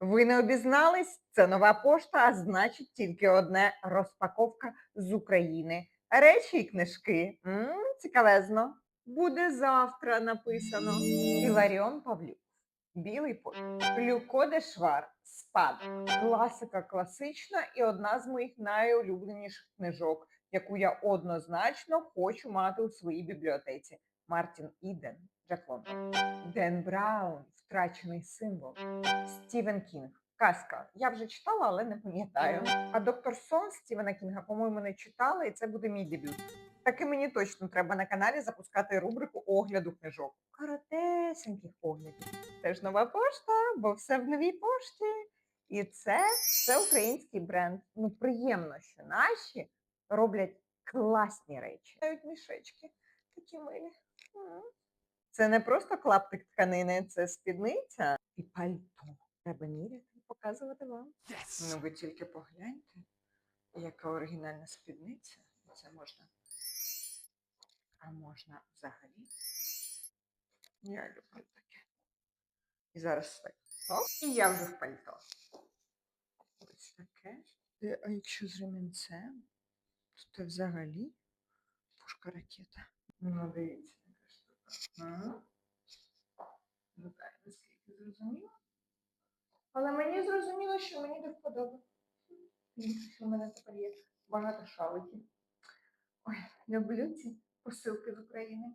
Ви не обізнались? Це нова пошта, а значить тільки одне розпаковка з України. Речі і книжки. м цікавезно. Буде завтра написано. Іларіон Павлюк. Білий пошт. Люко де Швар. Спад. Класика класична і одна з моїх найулюбленіших книжок, яку я однозначно хочу мати у своїй бібліотеці. Мартін Іден. Джек Лондон. Ден Браун. Втрачений символ. Стівен Кінг. Казка. Я вже читала, але не пам'ятаю. А доктор Сон Стівена Кінга, по-моєму, не читала, і це буде мій дебют. Таки мені точно треба на каналі запускати рубрику огляду книжок. Коротесеньких оглядів. Це ж нова пошта, бо все в новій пошті. І це, це український бренд. Ну, приємно, що наші роблять класні речі. Навіть мішечки такі милі. Це не просто клаптик тканини, це спідниця і пальто. Треба міряти і показувати вам. Ну ви тільки погляньте, яка оригінальна спідниця. Це можна. А можна взагалі. Я люблю таке. І зараз так. О, і я вже в пальто. Ось таке. Е, А якщо з ремінцем, то це взагалі пушка ракета. Ну, дивіться, Ну так, наскільки зрозуміло. Але мені зрозуміло, що мені до вподоби. У мене тепер є багато шаликів. Ой, люблю ці посилки з України.